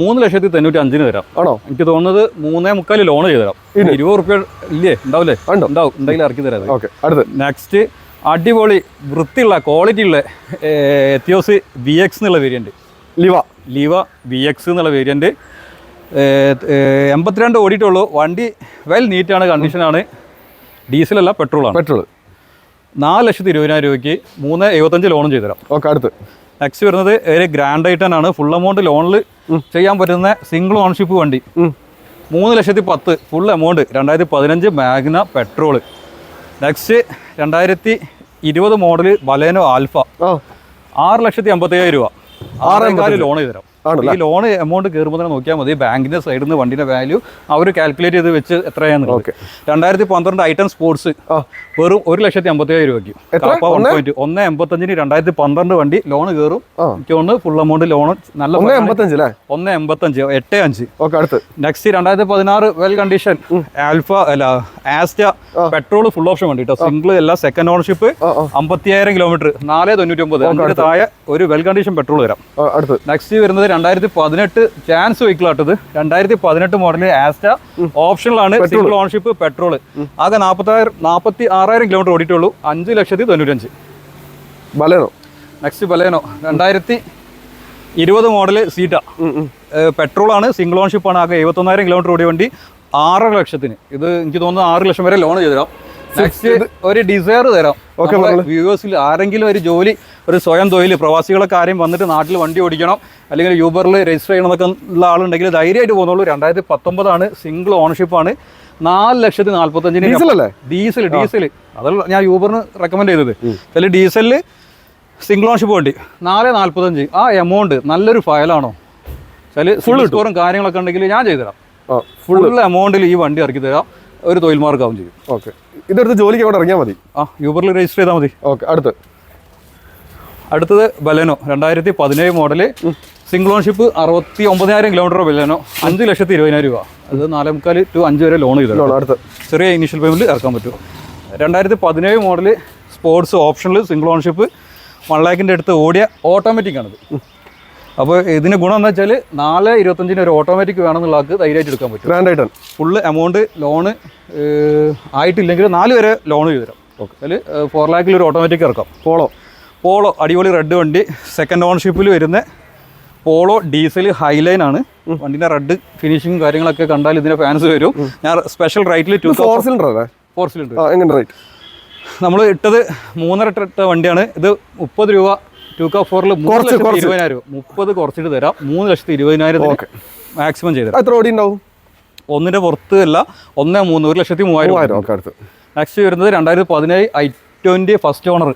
മൂന്ന് ലക്ഷത്തി തൊണ്ണൂറ്റി അഞ്ചിന് തരാം. ആണോ? എനിക്ക് തോന്നുന്നത് മൂന്നേ മുക്കാൽ ലോൺ ചെയ്ത് തരാം ഇരുപത് റുപ്യ ഇല്ലേ? ഉണ്ടാവില്ലേ? ഉണ്ടോ? ഉണ്ടാവും. ഉണ്ടെങ്കിൽ ഇറക്കി തരാം ഓക്കെ അടുത്ത്. നെക്സ്റ്റ് അടിപൊളി വൃത്തിയുള്ള ക്വാളിറ്റി ഉള്ള എത്തിയോസ് വി എക്സ് എന്നുള്ള variant Liva. Liva V X എന്നുള്ള വേരിയന്റ് എൺപത്തിരണ്ട് ഓടിയിട്ടുള്ളൂ. വണ്ടി വെൽ നീറ്റാണ് കണ്ടീഷനാണ് ഡീസലല്ല പെട്രോളാണ് പെട്രോൾ നാല് ലക്ഷത്തി ഇരുപതിനായിരം രൂപയ്ക്ക് മൂന്ന് എഴുപത്തഞ്ച് ലോണും ചെയ്തുതരാം. ഓക്കെ അടുത്ത്. നെക്സ്റ്റ് വരുന്നത് ഒരു ഗ്രാൻഡ് ഐറ്റൻ ആണ്. ഫുൾ എമൗണ്ട് ലോണിൽ ചെയ്യാൻ പറ്റുന്ന സിംഗിൾ ഓൺഷിപ്പ് വണ്ടി. മൂന്ന് ലക്ഷത്തി പത്ത് ഫുൾ എമൗണ്ട് രണ്ടായിരത്തി പതിനഞ്ച് മാഗ്ന പെട്രോൾ നെക്സ്റ്റ് രണ്ടായിരത്തി ഇരുപത് മോഡൽ ബലേനോ ആൽഫ ആറ് ലക്ഷത്തി അമ്പത്തി അയ്യായിരം രൂപ ആറേകാൽ ലോൺ ചെയ്ത് തരാം ആണല്ലേ? ഈ ലോൺ എമൗണ്ട് കയറുമ്പോൾ തന്നെ നോക്കിയാൽ മതി. ബാങ്കിന്റെ സൈഡിൽ നിന്ന് വണ്ടിന്റെ വാല്യൂ അവർ കാൽക്കുലേറ്റ് ചെയ്ത് വെച്ച് എത്രയാണ്. രണ്ടായിരത്തി പന്ത്രണ്ട് ഐറ്റം സ്പോർട്സ് വെറും ഒരു ലക്ഷത്തി അമ്പത്തയ്യായിരം രൂപയ്ക്ക്. വൺ പോയിന്റ് ഒന്ന്? എൺപത്തഞ്ചിന് രണ്ടായിരത്തി പന്ത്രണ്ട് വണ്ടി ലോൺ കയറും. എനിക്ക് ഫുൾ എമൗണ്ട് ലോൺ നല്ല ഒന്ന് എൺപത്തഞ്ച് എട്ട് അഞ്ച്. ഓക്കെ അടുത്ത്. നെക്സ്റ്റ് രണ്ടായിരത്തി പതിനാറ് വെൽ കണ്ടീഷൻ ആൽഫ അല്ല ആസ്റ്റ പെട്രോൾ ഫുൾ ഓപ്ഷൻ വണ്ടി കേട്ടോ സിംഗിൾ അല്ല സെക്കൻഡ് ഓണർഷിപ്പ് അമ്പത്തിയായിരം കിലോമീറ്റർ നാല് തൊണ്ണൂറ്റി ഒമ്പത് താഴെ ഒരു വെൽ കണ്ടീഷൻ പെട്രോൾ വരാം. അടുത്ത്. നെക്സ്റ്റ് വരുന്നത് രണ്ടായിരത്തി പതിനെട്ട് ചാൻസ് വെഹിക്കിൾ ആട്ടത് രണ്ടായിരത്തി പതിനെട്ട് മോഡൽ ആസ്റ്റ ഓപ്ഷനിലാണ് സിംഗിൾ ഓൺഷിപ്പ് പെട്രോൾ ആകെ നാൽപ്പത്തായിരം നാൽപ്പത്തി ആറായിരം കിലോമീറ്റർ ഓടിയിട്ടുള്ളൂ. അഞ്ച് ലക്ഷത്തി തൊണ്ണൂറ്റഞ്ച് ബലേനോ? Next Baleno. രണ്ടായിരത്തി ഇരുപത് മോഡൽ സീറ്റ. പെട്രോൾ ആണ്. സിംഗിൾ ഓൺഷിപ്പ് ആണ്. ആകെ എഴുപത്തൊന്നായിരം കിലോമീറ്റർ ഓടിയ വണ്ടി ആറര ലക്ഷത്തിന്. ഇത് എനിക്ക് തോന്നുന്നു ആറ് ലക്ഷം വരെ ലോൺ ചെയ്തു തരാം നെക്സ്റ്റ് ഒരു ഡിസയർ തരാം. ഓക്കെ വ്യൂവേഴ്സിൽ ആരെങ്കിലും ഒരു ജോലി ഒരു സ്വയം തൊഴിൽ പ്രവാസികളൊക്കെ ആരെയും വന്നിട്ട് നാട്ടിൽ വണ്ടി ഓടിക്കണം അല്ലെങ്കിൽ യൂബറിൽ രജിസ്റ്റർ ചെയ്യണമെന്നൊക്കെ ഉള്ള ആളുണ്ടെങ്കിൽ ധൈര്യമായിട്ട് പോകുന്നുള്ളൂ. രണ്ടായിരത്തി പത്തൊമ്പതാണ് സിംഗിൾ ഓണർഷിപ്പാണ് ആണ്. നാല് ലക്ഷത്തി നാൽപ്പത്തഞ്ചിന് ഡീസൽ അല്ലേ? ഡീസൽ ഡീസൽ അതല്ല ഞാൻ യൂബറിന് റെക്കമെൻഡ് ചെയ്തത്. ചില ഡീസലിൽ സിംഗിൾ ഓണർഷിപ്പ് വണ്ടി. നാല് നാൽപ്പത്തഞ്ച് ആ എമൗണ്ട് നല്ലൊരു ഫയലാണോ? ചില ഫുൾ സ്റ്റോറും കാര്യങ്ങളൊക്കെ ഉണ്ടെങ്കിൽ ഞാൻ ചെയ്തുതരാം. ഫുൾ എമൗണ്ടിൽ ഈ വണ്ടി ഇറക്കി തരാം. ഒരു തൊഴിൽ മാർഗമാവും ചെയ്യും. ഓക്കെ. ഇതെടുത്ത് ജോലിക്ക് അവിടെ ഇറങ്ങിയാൽ മതി? ആ യൂബറിൽ രജിസ്റ്റർ ചെയ്താൽ മതി. ഓക്കെ അടുത്ത്. അടുത്തത് ബലനോ രണ്ടായിരത്തി പതിനേഴ് മോഡൽ സിംഗിൾ ഓൺഷിപ്പ് അറുപത്തി ഒമ്പതിനായിരം കിലോമീറ്റർ ബലനോ അഞ്ച് ലക്ഷത്തി ഇരുപതിനായിരം രൂപ. അത് നാലേമുക്കാൽ ടു അഞ്ച് വരെ ലോൺ ചെയ്തു. അടുത്ത്. ചെറിയ ഇനീഷ്യൽ പേയ്മെന്റ് ഇറക്കാൻ പറ്റും. രണ്ടായിരത്തി പതിനേഴ് മോഡൽ സ്പോർട്സ് ഓപ്ഷനിൽ സിംഗിൾ ഓൺഷിപ്പ് വൺ ലാക്കിന്റെ അടുത്ത് ഓടിയ ഓട്ടോമാറ്റിക് ആണിത്. അപ്പോൾ ഇതിന് ഗുണം എന്ന് വെച്ചാൽ നാല് ഇരുപത്തഞ്ചിന് ഒരു ഓട്ടോമാറ്റിക് വേണമെന്നുള്ള ആൾക്ക് ധൈര്യമായിട്ട് എടുക്കാൻ പറ്റും. Grand i ten full amount loan ആയിട്ടില്ലെങ്കിൽ നാല് വരെ ലോൺ ചെയ്തു തരാം. ഓക്കെ അതിൽ ഫോർ ലാക്കിൽ ഒരു ഓട്ടോമാറ്റിക് ഇറക്കാം. പോളോ പോളോ അടിപൊളി റെഡ് വണ്ടി സെക്കൻഡ് ഓണർഷിപ്പിൽ വരുന്ന പോളോ ഡീസൽ ഹൈലൈൻ ആണ്. വണ്ടിന്റെ റെഡ് ഫിനിഷിംഗ് കാര്യങ്ങളൊക്കെ കണ്ടാൽ ഇതിന്റെ ഫാൻസ് വരും. ഞാൻ special റൈറ്റിൽ two four cylinder four cylinder എങ്ങനെ റേറ്റ് നമ്മൾ ഇട്ടത് മൂന്നര ഇട്ട വണ്ടിയാണ്. ഇത് മുപ്പത് രൂപ ടു കാ ഫോറിൽ മൂന്ന് ലക്ഷത്തി ഇരുപതിനായിരം രൂപ. മുപ്പത് കുറച്ചിട്ട് തരാം. മൂന്ന് ലക്ഷത്തി ഇരുപതിനായിരം. മാക്സിമം ചെയ്ത് എത്ര ഓടി ഉണ്ടാവും? ഒന്നിന്റെ പുറത്ത് അല്ല ഒന്ന് മൂന്ന് ഒരു ലക്ഷത്തി മൂവായിരം മൂവായിരം നെക്സ്റ്റ് വരുന്നത് രണ്ടായിരത്തി പതിനേഴ് ഐ ട്വന്റി ഫസ്റ്റ് ഓണർ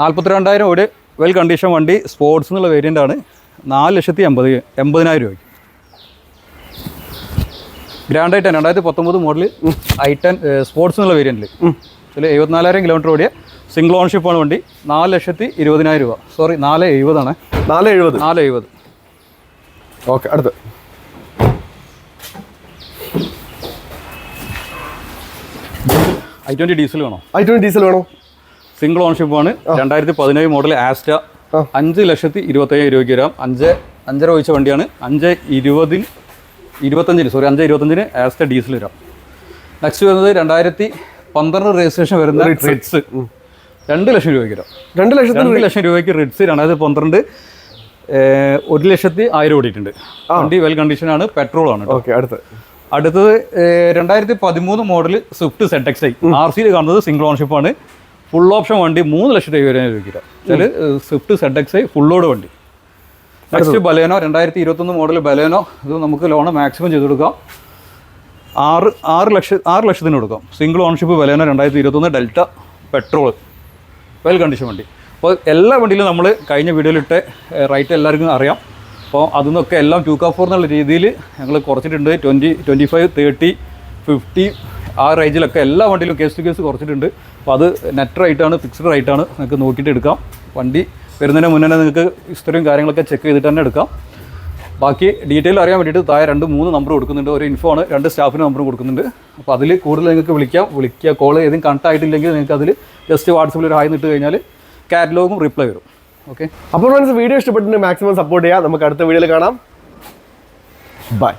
നാൽപ്പത്തിരണ്ടായിരം ഒരു വെൽ കണ്ടീഷൻ വണ്ടി സ്പോർട്സ് എന്നുള്ള വേരിയന്റ് ആണ് നാല് ലക്ഷത്തി എൺപത് എൺപതിനായിരം രൂപയ്ക്ക്. ഗ്രാൻഡ് ഐറ്റൻ രണ്ടായിരത്തി പത്തൊമ്പത് മോഡൽ ഐ ടെൻ സ്പോർട്സ് എന്നുള്ള വേരിയന്റിൽ ഇതിൽ എഴുപത്തിനാലായിരം കിലോമീറ്റർ ഓടിയ സിംഗിൾ ഓൺഷിപ്പാണ് വണ്ടി. നാല് ലക്ഷത്തി ഇരുപതിനായിരം രൂപ. സോറി നാല് എഴുപതാണ്. നാല് എഴുപത്? നാല് എഴുപത്. ഓക്കെ അടുത്ത്. ഐ ട്വന്റി ഡീസൽ വേണോ? ഐ ട്വന്റി ഡീസൽ വേണോ? സിംഗിൾ ഓൺഷിപ്പാണ് ആണ്. രണ്ടായിരത്തി പതിനേഴ് മോഡൽ ആസ്റ്റ. അഞ്ച് ലക്ഷത്തി ഇരുപത്തയ്യായിരം രൂപയ്ക്ക് വരാം. അഞ്ച് അഞ്ചര ഒഴിച്ച വണ്ടിയാണ്. അഞ്ച് ഇരുപതിന് ഇരുപത്തഞ്ചിന് സോറി അഞ്ച് ഇരുപത്തഞ്ചിന് ആസ്റ്റ ഡീസൽ വരാം. നെക്സ്റ്റ് വരുന്നത് രണ്ടായിരത്തി പന്ത്രണ്ട് രജിസ്ട്രേഷൻ വരുന്ന റിഡ്സ് രണ്ട് ലക്ഷം രൂപയ്ക്ക് വരാം. രണ്ട് ലക്ഷത്തി രണ്ട് ലക്ഷം രൂപയ്ക്ക് റിഡ്സ് രണ്ടായിരത്തി പന്ത്രണ്ട് ഒരു ലക്ഷത്തി ആയിരം ഓടിയിട്ടുണ്ട്. വണ്ടി വെൽ കണ്ടീഷനാണ് പെട്രോൾ ആണ് കേട്ടോ. ഓക്കെ അടുത്ത്. അടുത്തത് രണ്ടായിരത്തി പതിമൂന്ന് model Swift Z X I R സിയിൽ കാണുന്നത് സിംഗിൾ ഓൺഷിപ്പാണ് ആണ്. ഫുൾ ഓപ്ഷൻ വണ്ടി മൂന്ന് ലക്ഷത്തി എഴുപതിനായിരം രൂപയ്ക്ക് വെച്ചാൽ സ്വിഫ്റ്റ് സെഡ് എക്സ് ഐ ഫുള്ളോട് വണ്ടി. നെക്സ്റ്റ് ബലേനോ രണ്ടായിരത്തി ഇരുപത്തൊന്ന് മോഡൽ ബലേനോ ഇത് നമുക്ക് ലോണ് മാക്സിമം ചെയ്ത് കൊടുക്കാം. ആറ് ആറ് ലക്ഷം ആറ് ലക്ഷത്തിന് കൊടുക്കാം. സിംഗിൾ ഓൺഷിപ്പ് ബലേനോ രണ്ടായിരത്തി ഇരുപത്തൊന്ന് ഡെൽറ്റ പെട്രോൾ വെൽ കണ്ടീഷൻ വണ്ടി. അപ്പോൾ എല്ലാ വണ്ടിയിലും നമ്മൾ കഴിഞ്ഞ വീഡിയോയിലിട്ട് റൈറ്റ് എല്ലാവർക്കും അറിയാം. അപ്പോൾ അതിൽ നിന്നൊക്കെ എല്ലാം ടു കാ ഫോർ എന്നുള്ള രീതിയിൽ ഞങ്ങൾ കുറച്ചിട്ടുണ്ട്. Twenty twenty five thirty fifty ആ റേഞ്ചിലൊക്കെ എല്ലാ വണ്ടിയിലും കേസ് ടു കേസ് കുറച്ചിട്ടുണ്ട്. അപ്പോൾ അത് നെറ്റ് റൈറ്റാണ് ഫിക്സ്ഡ് റൈറ്റാണ് നിങ്ങൾക്ക് നോക്കിയിട്ട് എടുക്കാം. വണ്ടി വരുന്നതിന് മുന്നേ തന്നെ നിങ്ങൾക്ക് ഇത്രയും കാര്യങ്ങളൊക്കെ ചെക്ക് ചെയ്തിട്ട് തന്നെ എടുക്കാം. ബാക്കി ഡീറ്റെയിൽ അറിയാൻ വേണ്ടിയിട്ട് താഴെ രണ്ട് മൂന്ന് നമ്പർ കൊടുക്കുന്നുണ്ട്. ഒരു ഇൻഫോ ആണ് രണ്ട് സ്റ്റാഫിന് നമ്പർ കൊടുക്കുന്നുണ്ട്. അപ്പോൾ അതിൽ കൂടുതൽ നിങ്ങൾക്ക് വിളിക്കാം. വിളിക്കുക കോൾ ഏതും കണക്ട് ആയിട്ടില്ലെങ്കിൽ നിങ്ങൾക്ക് അതിൽ ജസ്റ്റ് വാട്സപ്പിൽ ഒരു ഹായ് നിട്ട് കഴിഞ്ഞാൽ കാറ്റലോഗും റിപ്ലൈ വരും. ഓക്കെ അപ്പോൾ ഫ്രണ്ട്സ് വീഡിയോ ഇഷ്ടപ്പെട്ടിട്ട് മാക്സിമം സപ്പോർട്ട് ചെയ്യാം നമുക്ക് അടുത്ത വീഡിയോയിൽ കാണാം. ബൈ